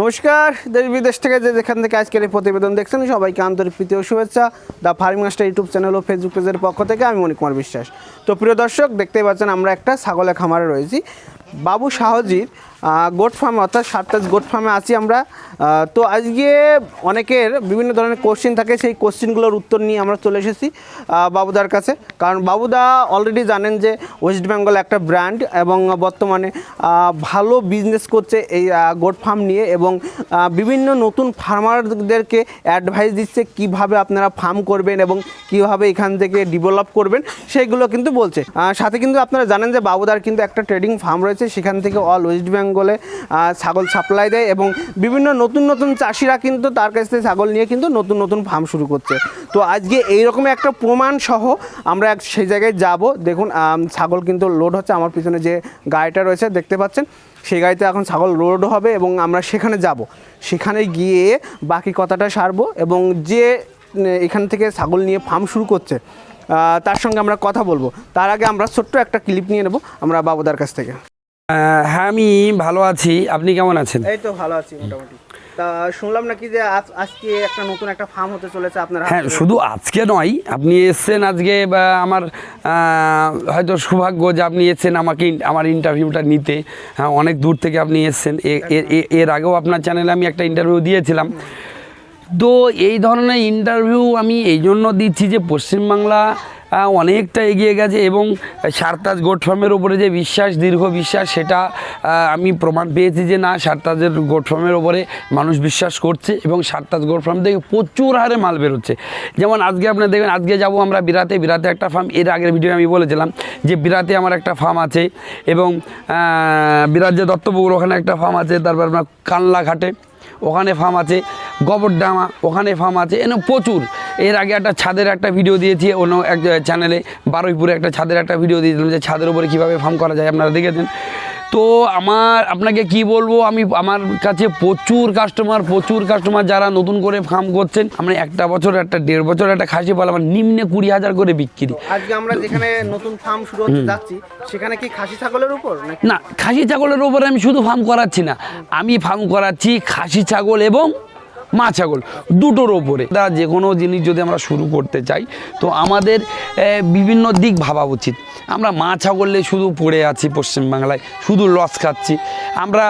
নমস্কার, দেশ বিদেশ থেকে যে যেখান থেকে আজকের এই প্রতিবেদন দেখছেন, সবাইকে আন্তরিক প্রীতি ও শুভেচ্ছা। The farming master YouTube channel O Facebook পেজের পক্ষ থেকে আমি মণিকুমার বিশ্বাস। তো প্রিয় দর্শক, দেখতেই পাচ্ছেন আমরা একটা ছাগলের খামারে রয়েছি। বাবু শাহজির গোট ফার্মে অর্থাৎ সাতটাজ গোট ফার্মে আছি আমরা। তো আজকে অনেকের বিভিন্ন ধরনের কোশ্চেন থাকে, সেই কোশ্চেনগুলোর উত্তর নিয়ে আমরা চলে এসেছি বাবুদার কাছে। কারণ বাবুদা অলরেডি জানেন যে ওয়েস্ট বেঙ্গল একটা ব্র্যান্ড এবং বর্তমানে ভালো বিজনেস করছে এই গোট ফার্ম নিয়ে এবং বিভিন্ন নতুন ফার্মারদেরকে অ্যাডভাইস দিচ্ছে কীভাবে আপনারা ফার্ম করবেন এবং কীভাবে এখান থেকে ডেভেলপ করবেন, সেইগুলো কিন্তু বলছে। সাথে কিন্তু আপনারা জানেন যে বাবুদার কিন্তু একটা ট্রেডিং ফার্ম রয়েছে, সেখান থেকে অল ওয়েস্ট বেঙ্গলে আহ, ছাগল সাপ্লাই দেয় এবং বিভিন্ন নতুন নতুন চাষিরা কিন্তু তার কাছ থেকে ছাগল নিয়ে কিন্তু নতুন নতুন ফার্ম শুরু করছে। তো আজকে এইরকম একটা প্রমাণ সহ আমরা এক সেই জায়গায় যাব। দেখুন ছাগল কিন্তু লোড হচ্ছে। আমার পিছনে যে গাড়িটা রয়েছে দেখতে পাচ্ছেন? সেই গাড়িতে এখন ছাগল লোড হবে এবং আমরা সেখানে যাব। সেখানে গিয়ে বাকি কথাটা সারবো এবং যে এখান থেকে ছাগল নিয়ে ফার্ম শুরু করছে তার সঙ্গে আমরা কথা বলব। তার আগে আমরা ছোট্ট একটা ক্লিপ নিয়ে নেব। আমরা বাবুদার কাছ থেকে। হ্যাঁ আমি ভালো আছি। আপনি কেমন আছেন? এই তো ভালো আছি মোটামুটি। তা শুনলাম নাকি যে আজ আজকে একটা নতুন একটা ফার্ম হতে চলেছে আপনার হ্যাঁ শুধু আজকে নয় আপনি এসছেন আজকে বা আমার হয়তো সৌভাগ্য যে আপনি এসছেন আমাকে আমার ইন্টারভিউটা নিতে। হ্যাঁ অনেক দূর থেকে আপনি এসছেন। এর আগেও আপনার চ্যানেলে আমি একটা ইন্টারভিউ দিয়েছিলাম। তো এই ধরনের ইন্টারভিউ আমি এই জন্য দিচ্ছি যে পশ্চিমবাংলা অনেকটা এগিয়ে গেছে এবং সারতাজ গোট ফার্মের ওপরে যে বিশ্বাস, দীর্ঘ বিশ্বাস, সেটা আমি প্রমাণ পেয়েছি যে না, সারতাজের গোট ফার্মের ওপরে মানুষ বিশ্বাস করছে এবং সারতাজ গোট ফার্ম থেকে প্রচুর হারে মাল বেরোচ্ছে। যেমন আজকে আপনি দেখবেন, আজকে যাব আমরা বিরাতে বিরাতে একটা ফার্ম এর আগের ভিডিও আমি বলেছিলাম যে বিরাতে আমার একটা ফার্ম আছে এবং বিরাট যে দত্তপুকুর, ওখানে একটা ফার্ম আছে, তারপর আপনার কানলাঘাটে, ওখানে ফার্ম আছে, গোবরডামা, ওখানে ফার্ম আছে, এনে প্রচুর। এর আগে একটা ছাদের একটা ভিডিও দিয়েছি অন্য এক চ্যানেলে বারুইপুরে একটা ছাদের একটা ভিডিও দিয়েছিলাম যে ছাদের উপরে কীভাবে ফার্ম করা যায় আপনারা দেখেছেন। তো আমার আপনাকে কি বলব আমি আমার কাছে প্রচুর কাস্টমার প্রচুর কাস্টমার যারা নতুন করে ফার্ম করছেন আমরা একটা বছর একটা দেড় বছর একটা খাসি পালাম নিম্নে কুড়ি হাজার করে বিক্রি। আজকে আমরা যেখানে নতুন ফার্ম শুরু হতে যাচ্ছি সেখানে কি খাসি ছাগলের উপর না খাসি ছাগলের উপরে আমি শুধু ফার্ম করাচ্ছি না। আমি ফার্ম করাচ্ছি খাসি ছাগল এবং মা ছাগল, দুটোর ওপরে। দা যে কোনো জিনিস যদি আমরা শুরু করতে চাই, তো আমাদের বিভিন্ন দিক ভাবা উচিত। আমরা মা ছাগলে শুধু পড়ে আছি পশ্চিমবাংলায়, শুধু লস খাচ্ছি। আমরা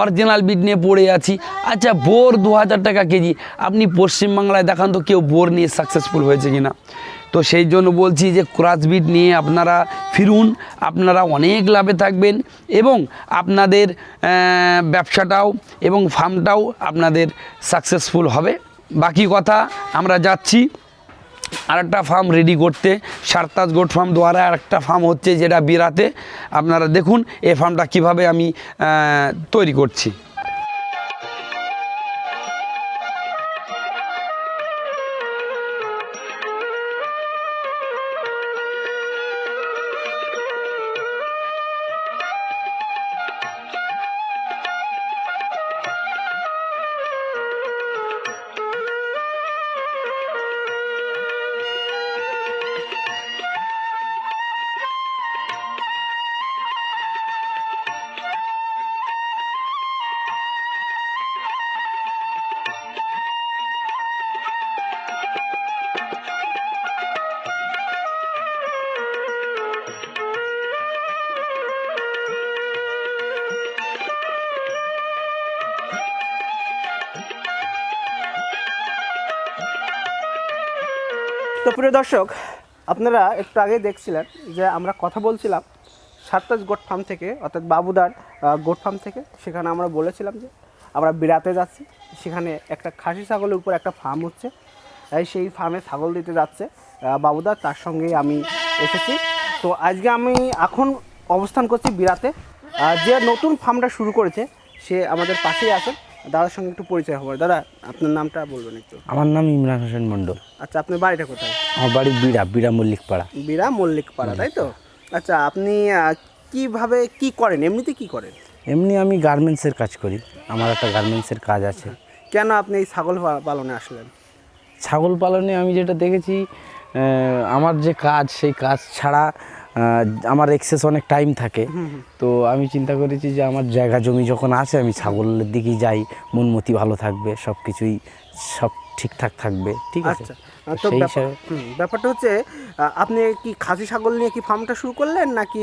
অরিজিনাল বিট নিয়ে পড়ে আছি। আচ্ছা বোর দু হাজার টাকা কেজি, আপনি পশ্চিমবাংলায় দেখান তো কেউ বোর নিয়ে সাকসেসফুল হয়েছে কিনা। তো সেই জন্য বলছি যে ক্রাসবিট নিয়ে আপনারা ফিরুন, আপনারা অনেক লাভে থাকবেন এবং আপনাদের ব্যবসাটাও এবং ফার্মটাও আপনাদের সাকসেসফুল হবে। বাকি কথা, আমরা যাচ্ছি আর একটা ফার্ম রেডি করতে, সারতাজ গোট ফার্ম দ্বারা আর একটা ফার্ম হচ্ছে যেটা বিরাতে। আপনারা দেখুন, এই ফার্মটা কীভাবে আমি তৈরি করছি। তো প্রিয় দর্শক, আপনারা একটু আগে দেখছিলেন যে আমরা কথা বলছিলাম সাততাজ গোট ফার্ম থেকে, অর্থাৎ বাবুদার গোট ফার্ম থেকে। সেখানে আমরা বলেছিলাম যে আমরা বিরাতে যাচ্ছি। সেখানে একটা খাসি ছাগলের উপর একটা ফার্ম হচ্ছে। এই সেই ফার্মে ছাগল দিতে যাচ্ছে বাবুদা। তার সঙ্গেই আমি এসেছি। তো আজকে আমি এখন অবস্থান করছি বিরাতে যে নতুন ফার্মটা শুরু করেছে, সে আমাদের পাশেই আছে। দাদার সঙ্গে একটু পরিচয় হবে দাদা আপনার নামটা বলবেন একটু। আমার নাম ইমরান হোসেন মণ্ডল। আচ্ছা আপনার বাড়িটা কোথায়? আমার বাড়ি বিড়া বিড়া মল্লিক পাড়া বীরা মল্লিক পাড়া তাই তো? আচ্ছা আপনি কীভাবে কি করেন? এমনিতে কি করেন? এমনি আমি গার্মেন্টসের কাজ করি। আমার একটা গার্মেন্টসের কাজ আছে। কেন আপনি এই ছাগল পালনে আসলেন? ছাগল পালনে আমি যেটা দেখেছি আমার যে কাজ সেই কাজ ছাড়া আমার এক্সেস অনেক টাইম থাকে। তো আমি চিন্তা করেছি যে আমার জায়গা জমি যখন আছে আমি ছাগলের দিকেই যাই। মনমতি ভালো থাকবে সব কিছুই সব ঠিকঠাক থাকবে ঠিক আছে? আচ্ছা। তো ব্যাপারটা হচ্ছে আপনি কি খাসি ছাগল নিয়ে কি ফার্মটা শুরু করলেন নাকি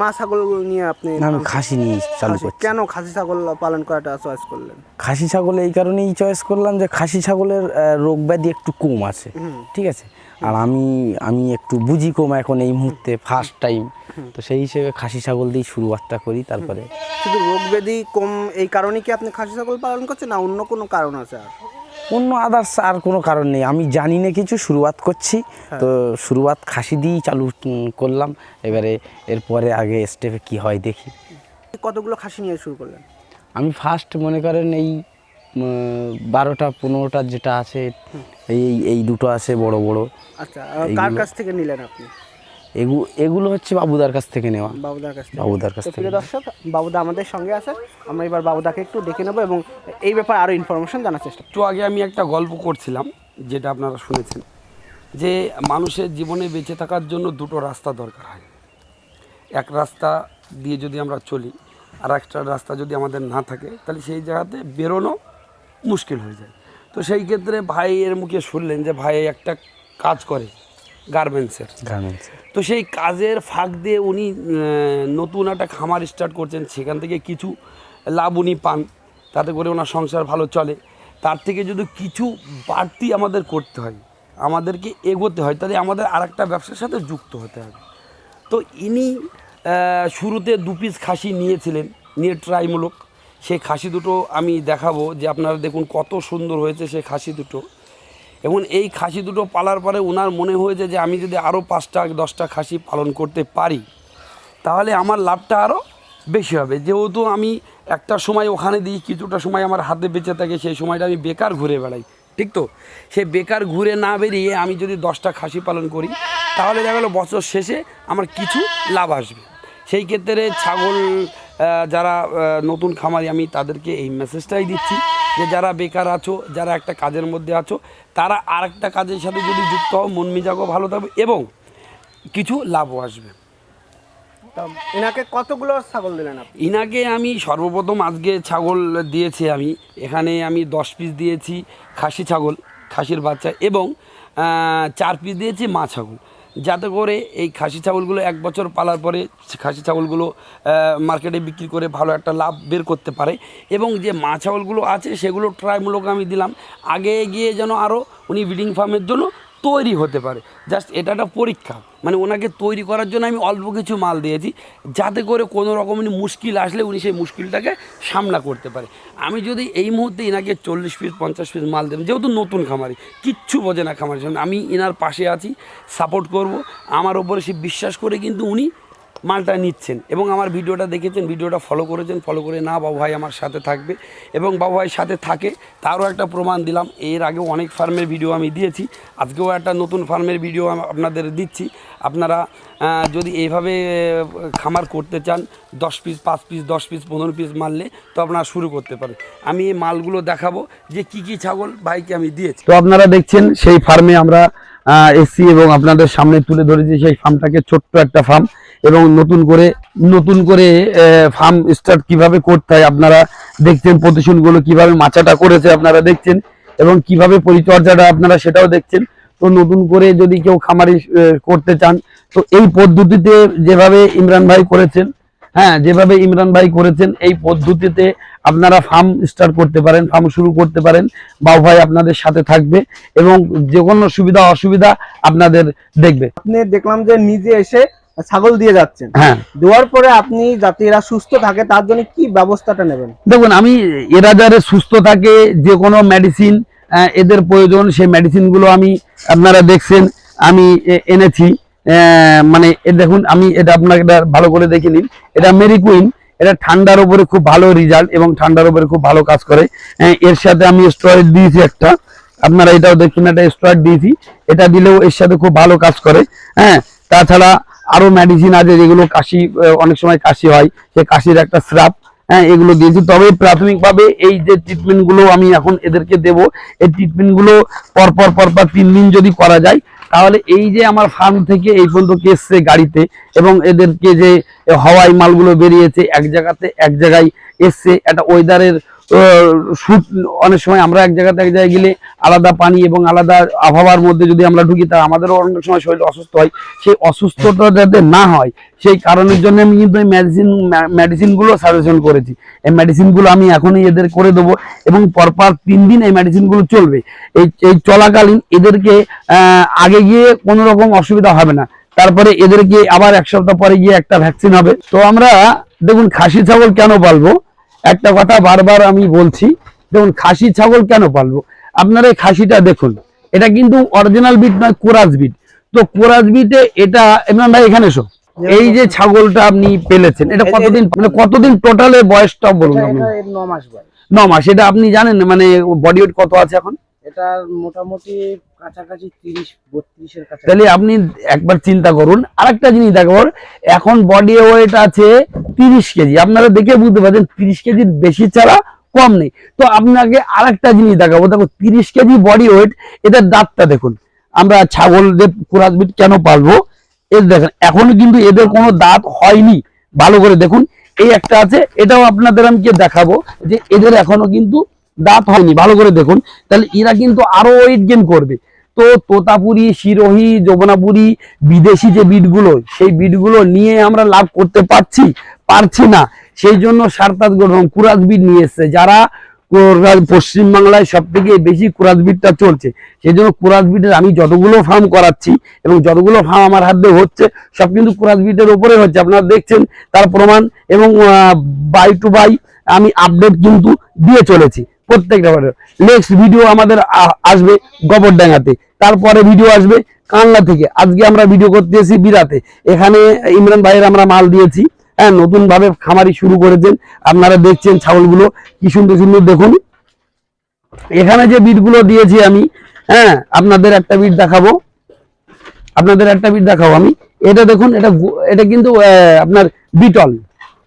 মা ছাগল নিয়ে আপনি আমি খাসি নিয়ে চালু করছি। কেন খাসি ছাগল পালন করাটা চয়েস করলেন? খাসি ছাগল এই কারণেই চয়েস করলাম যে খাসি ছাগলের রোগ ব্যাধি একটু কম আছে ঠিক আছে? আর আমি আমি একটু বুঝি কম এখন এই মুহূর্তে ফার্স্ট টাইম তো সেই হিসেবে খাসি ছাগল দিয়ে শুরুয়াতটা করি তারপরে। শুধু রোগ ব্যাধি কম এই কারণে কি আপনি খাসি ছাগল পালন করছেন না অন্য কোনো কারণ আছে আর? অন্য আদার্স আর কোনো কারণ নেই। আমি জানি না কিছু শুরুয়াত করছি। তো শুরুয়াত খাসি দিয়েই চালু করলাম। এবারে এরপরে আগে স্টেপে কি হয় দেখি। কতগুলো খাসি নিয়ে শুরু করলেন? আমি ফার্স্ট মনে করেন এই বারোটা পনেরোটা যেটা আছে এই এই- দুটো আছে বড় বড়। আচ্ছা কার কাছ থেকে নিলেন আপনি? এগুলো এগুলো হচ্ছে বাবুদার কাছ থেকে নেওয়া। বাবুদার কাছ থেকে। বাবুদার কাছ থেকে প্রিয় দর্শক বাবুদা আমাদের সঙ্গে আছে। আমরা এবার বাবুদাকে একটু ডেকে নেব এবং এই ব্যাপারে আরও ইনফরমেশন জানার চেষ্টা একটু আগে আমি একটা গল্প করছিলাম যেটা আপনারা শুনেছেন যে মানুষের জীবনে বেঁচে থাকার জন্য দুটো রাস্তা দরকার হয়। এক রাস্তা দিয়ে যদি আমরা চলি আর একটা রাস্তা যদি আমাদের না থাকে তাহলে সেই জায়গাতে বেরোনো মুশকিল হয়ে যায়। তো সেই ক্ষেত্রে ভাইয়ের মুখে শুনলেন যে ভাই একটা কাজ করে গার্মেন্টসের। গার্মেন্টস তো সেই কাজের ফাঁক দিয়ে উনি নতুন একটা খামার স্টার্ট করছেন সেখান থেকে কিছু লাভ উনি পান। তাতে করে ওনার সংসার ভালো চলে। তার থেকে যদি কিছু বাড়তি আমাদের করতে হয় আমাদেরকে এগোতে হয় তাহলে আমাদের আরেকটা ব্যবসার সাথে যুক্ত হতে হবে। তো ইনি শুরুতে দু পিস খাসি নিয়েছিলেন নিয়ে ট্রাইমূলক সেই খাসি দুটো আমি দেখাবো যে আপনারা দেখুন কত সুন্দর হয়েছে সেই খাসি দুটো। এবং এই খাসি দুটো পালার পরে ওনার মনে হয়েছে যে আমি যদি আরও পাঁচটা, দশটা খাসি পালন করতে পারি, তাহলে আমার লাভটা আরও বেশি হবে। যেহেতু আমি একটা সময় ওখানে দিই, কিছুটা সময় আমার হাতে বেঁচে থাকে, সেই সময়টা আমি বেকার ঘুরে বেড়াই। ঠিক তো? সে বেকার ঘুরে না বেরিয়ে আমি যদি দশটা খাসি পালন করি, তাহলে দেখা গেলো বছর শেষে আমার কিছু লাভ আসবে। সেই ক্ষেত্রে ছাগল যারা নতুন খামারি আমি তাদেরকে এই মেসেজটাই দিচ্ছি যে যারা বেকার আছো যারা একটা কাজের মধ্যে আছো তারা আর একটা কাজের সাথে যদি যুক্ত হও মন মেজাগও ভালো থাকবে এবং কিছু লাভও আসবে। তা এনাকে কতগুলো ছাগল দিলেন ইনাকে আমি সর্বপ্রথম আজকে ছাগল দিয়েছি আমি। এখানে আমি দশ পিস দিয়েছি খাসি ছাগল খাসির বাচ্চা এবং চার পিস দিয়েছি মা ছাগল। যাতে করে এই খাসি ছাগলগুলো এক বছর পালার পরে খাসি ছাগলগুলো মার্কেটে বিক্রি করে ভালো একটা লাভ বের করতে পারে। এবং যে মা ছাগলগুলো আছে সেগুলো ট্রাইমূলক আমি দিলাম। আগে গিয়ে যেন আরও উনি ব্রিডিং ফার্মের জন্য তৈরি হতে পারে। জাস্ট এটা একটা পরীক্ষা। মানে ওনাকে তৈরি করার জন্য আমি অল্প কিছু মাল দিয়েছি। যাতে করে কোনো রকম উনি মুশকিল আসলে উনি সেই মুশকিলটাকে সামনা করতে পারে। আমি যদি এই মুহূর্তে এনাকে চল্লিশ পিস পঞ্চাশ পিস মাল দেব, যেহেতু নতুন খামারি, কিচ্ছু বোঝে না জন্য আমি ইনার পাশে আছি সাপোর্ট করব। আমার ওপরে সে বিশ্বাস করে কিন্তু উনি মালটা নিচ্ছেন এবং আমার ভিডিওটা দেখেছেন, ভিডিওটা ফলো করেছেন ফলো করে না বাবু ভাই আমার সাথে থাকবে এবং বাবু ভাই সাথে থাকে, তারও একটা প্রমাণ দিলাম। এর আগেও অনেক ফার্মের ভিডিও আমি দিয়েছি, আজকেও একটা নতুন ফার্মের ভিডিও আপনাদের দিচ্ছি। আপনারা যদি এইভাবে খামার করতে চান, দশ পিস পাঁচ পিস দশ পিস পনেরো পিস মারলে তো আপনারা শুরু করতে পারেন। আমি এই মালগুলো দেখাবো যে কি কি ছাগল ভাইকে আমি দিয়েছি। তো আপনারা দেখছেন, সেই ফার্মে আমরা এসছি এবং আপনাদের সামনে তুলে ধরেছি সেই ফার্মটাকে ছোট্ট একটা ফার্ম এবং নতুন করে নতুন করে ফার্ম স্টার্ট কীভাবে করতে হয় আপনারা দেখছেন প্রতিষ্ঠানগুলো কীভাবে মাচাটা করেছে আপনারা দেখছেন, এবং কীভাবে পরিচর্যাটা আপনারা সেটাও দেখছেন। তো নতুন করে যদি কেউ খামারি করতে চান, তো এই পদ্ধতিতে যেভাবে ইমরান ভাই করেছেন হ্যাঁ যেভাবে ইমরান ভাই করেছেন, এই পদ্ধতিতে আপনারা ফার্ম স্টার্ট করতে পারেন ফার্ম শুরু করতে পারেন, বাবু ভাই আপনাদের সাথে থাকবে, এবং যে কোনো সুবিধা, অসুবিধা আপনাদের দেখবে। আপনি দেখলাম যে নিজে এসে ছাগল দিয়ে যাচ্ছেন। হ্যাঁ। দেওয়ার পরে আপনি যাতে এরা সুস্থ থাকে তার জন্য কি ব্যবস্থাটা নেবেন? দেখুন আমি এরা যারা সুস্থ থাকে যে কোনো মেডিসিন এদের প্রয়োজন সেই মেডিসিনগুলো আমি আপনারা দেখছেন আমি এনেছি। মানে এ দেখুন আমি এটা আপনাকে ভালো করে দেখে নিন। এটা মেরিকুইন এটা ঠান্ডার উপরে খুব ভালো রেজাল্ট এবং ঠান্ডার উপরে খুব ভালো কাজ করে। এর সাথে আমি স্টোরেজ দিয়েছি একটা। আপনারা এটাও দেখছেন একটা স্টোরেজ দিয়েছি। এটা দিলেও এর সাথে খুব ভালো কাজ করে। হ্যাঁ তাছাড়া আরও মেডিসিন আছে যেগুলো কাশি অনেক সময় কাশি হয়, সেই কাশির একটা স্রাপ হ্যাঁ এগুলো দিয়েছি। তবে প্রাথমিকভাবে এই যে ট্রিটমেন্টগুলো আমি এখন এদেরকে দেব, এই ট্রিটমেন্টগুলো পরপর পরপর তিন দিন যদি করা যায়, তাহলে এই যে আমার ফার্ম থেকে এই পর্যন্ত এসছে গাড়িতে, এবং এদেরকে যে হাওয়াই মালগুলো বেরিয়েছে, এক জায়গাতে এক জায়গায় এসছে, একটা ওয়েদারের অনেক সময় আমরা এক জায়গাতে এক জায়গায় গেলে আলাদা পানি এবং আলাদা আবহাওয়ার মধ্যে যদি আমরা ঢুকি, তা আমাদেরও অনেক সময় শরীর অসুস্থ হয়। সেই অসুস্থতা যাতে না হয়, সেই কারণের জন্য আমি কিন্তু এই মেডিসিন মেডিসিনগুলো সাজেশন করেছি। এই মেডিসিনগুলো আমি এখনই এদের করে দেবো এবং পরপর তিন দিন এই মেডিসিনগুলো চলবে। এই এই চলাকালীন এদেরকে আগে গিয়ে কোনো রকম অসুবিধা হবে না। তারপরে এদেরকে আবার এক সপ্তাহ পরে গিয়ে একটা ভ্যাকসিন হবে। তো আমরা, দেখুন খাসি ছাগল কেন পালবো? একটা কথা বারবার আমি বলছি দেখুন খাসি ছাগল কেন পালবো? আপনারা এই খাসিটা দেখুন এটা কিন্তু অরিজিনাল বিট নয় কোরাস বিট তো কোরাস বিটে এটা ইমরান ভাই এখানে এসো। এই যে ছাগলটা আপনি পেলেছেন এটা কতদিন মানে কতদিন টোটালে বয়সটা বলুন ন মাস বয়স। ন মাস এটা আপনি জানেন মানে বডি ওয়েট কত আছে এখন? এটা মোটামুটি কাছাকাছি তিরিশ, বত্রিশের কাছে তাহলে আপনি একবার চিন্তা করুন। আরেকটা জিনিস দেখো, এখন বডি ওয়েট আছে তিরিশ কেজি। আপনারা দেখে বুঝতে পারছেন, তিরিশ কেজির বেশি ছাড়া কম নেই। তো আপনাকে আরেকটা জিনিস দেখাবো। দেখো, তিরিশ কেজি বডি ওয়েট এটার দাঁতটা দেখুন। আমরা ছাগল যে কুরাজবিট কেন পালবো? এর দেখেন, এখনও কিন্তু এদের কোনো দাঁত হয়নি। ভালো করে দেখুন। এই একটা আছে, এটাও আপনাদের আমি দেখাবো যে এদের এখনও কিন্তু দাঁত হয়নি, ভালো করে দেখুন। তাহলে এরা কিন্তু আরও ওয়েট গেন করবে। তো তোতাপুরি সিরোহি যমুনাপুরি, বিদেশি যে বিটগুলো, সেই বিটগুলো নিয়ে আমরা লাভ করতে পারছি পারছি না। সেই জন্য সারতাজ গঠন কুরাজ বিট নিয়ে এসছে। যারা পশ্চিমবাংলায় সব থেকে বেশি কুরাজ বিটটা চলছে, সেই জন্য কুরাজ বিটের আমি যতগুলো ফার্ম করাচ্ছি এবং যতগুলো ফার্ম আমার হাত দিয়ে হচ্ছে, সব কিন্তু কুরাজ বিটের উপরে হচ্ছে। আপনারা দেখছেন তার প্রমাণ এবং বাই টু বাই আমি আপডেট কিন্তু দিয়ে চলেছি। প্রত্যেকটা নেক্সট ভিডিও আমাদের আসবে গোবরডাঙ্গাতে। তারপরে ভিডিও আসবে কানলা থেকে। আজকে আমরা ভিডিও করতে এসেছি বিরাতে। এখানে ইমরান ভাইয়ের আমরা মাল দিয়েছি। হ্যাঁ নতুন ভাবে খামারি শুরু করেছেন। আপনারা দেখছেন ছাগলগুলো কি সুন্দর সুন্দর। দেখুন। এখানে যে বিটগুলো দিয়েছি আমি হ্যাঁ আপনাদের একটা বিট দেখাবো। আপনাদের একটা বিট দেখাবো আমি। এটা দেখুন, এটা এটা কিন্তু আপনার বিটল।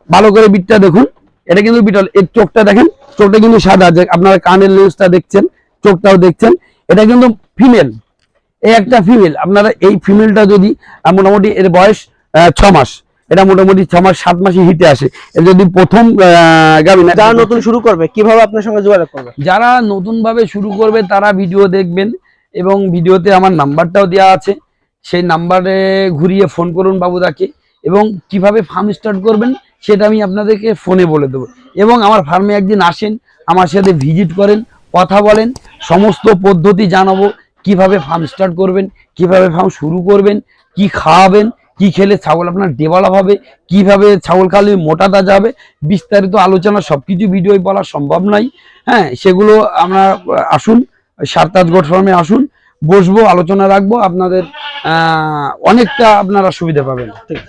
ভালো করে বিটটা দেখুন। এটা কিন্তু বিটল। এর চোখটা দেখেন। চোখটা কিন্তু সাদা যে আপনারা কানের লেন্সটা দেখছেন চোখটাও দেখছেন এটা কিন্তু ফিমেল এই একটা ফিমেল আপনারা এই ফিমেলটা যদি মোটামুটি এর বয়স ছ মাস এটা মোটামুটি ছ মাস সাত মাসে হিটে আসে। যদি প্রথম গাভিন যারা নতুন শুরু করবে কীভাবে আপনার সঙ্গে যোগাযোগ করবে? যারা নতুনভাবে শুরু করবে তারা ভিডিও দেখবেন এবং ভিডিওতে আমার নাম্বারটাও দেওয়া আছে। সেই নাম্বারে ঘুরিয়ে ফোন করুন বাবুদাকে এবং কীভাবে ফার্ম স্টার্ট করবেন সেটা আমি আপনাদেরকে ফোনে বলে দেবো। এবং আমার ফার্মে একদিন আসেন, আমার সাথে ভিজিট করেন, কথা বলেন, সমস্ত পদ্ধতি জানাব, কীভাবে ফার্ম স্টার্ট করবেন, কীভাবে ফার্ম শুরু করবেন, কি খাওয়াবেন, কি খেলে ছাগল আপনার ডেভেলপ হবে, কীভাবে ছাগল খালে মোটা তাজা হবে, বিস্তারিত আলোচনা সব কিছু ভিডিও বলা সম্ভব নয়। হ্যাঁ সেগুলো আমরা আসুন সারতাজ গোট ফার্মে আসুন, বসবো, আলোচনা রাখব, আপনাদের অনেকটা আপনারা সুবিধা পাবেন। ঠিক